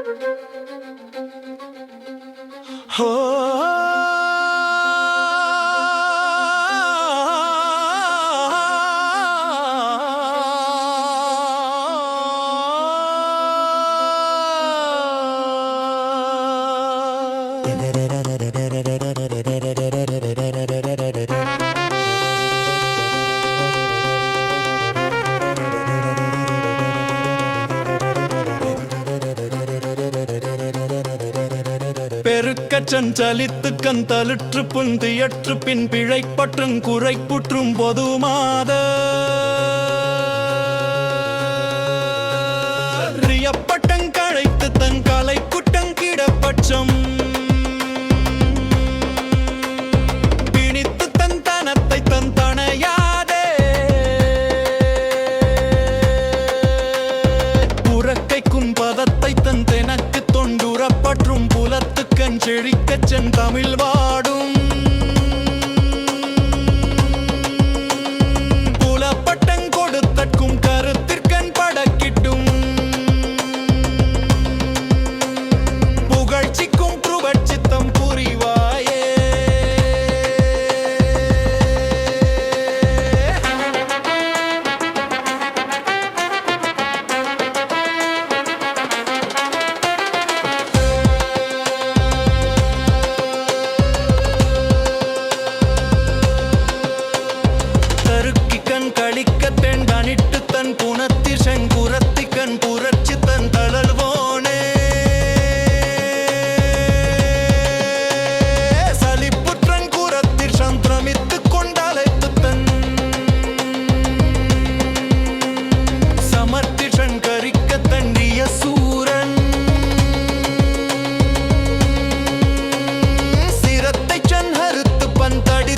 Oh. ஹோ பெருக்கற்றன் சலித்து கண் தலுற்று புந்தியற்று பின் பிழைப்பற்றும் குறைப்புற்றும் பொதுமாத புலத்துக்கண் செழிக்கச் சென் தமிழ் வாடும். புனத்தி புரட்சி தன் தளர்வோனே. சலிப்புற்றன் குரத்தில் சந்திரமித்துக் கொண்டலைத்து தன் சமர்த்திஷன் கரிக்க தண்டிய சூரன். சிரத்தை சன்ஹரித்து பந்தடித்து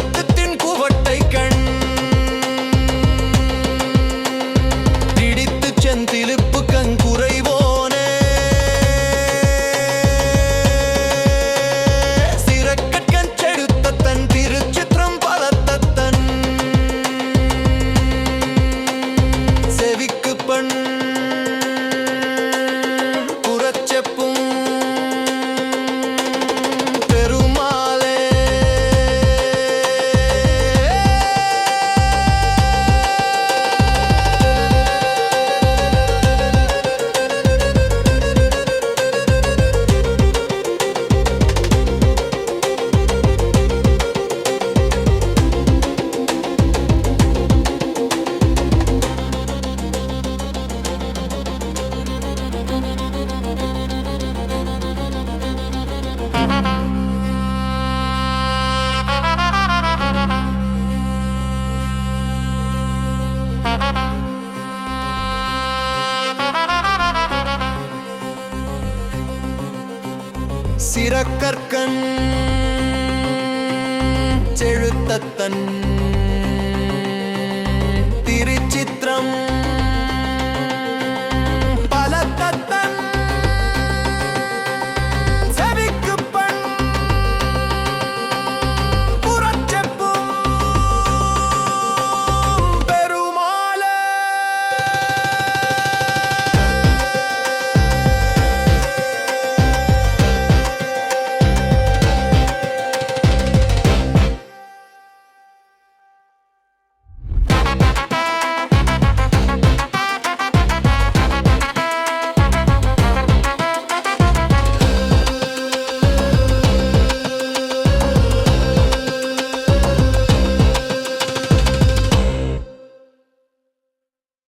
சிறக்கற்கண் செழுத்தத்தன்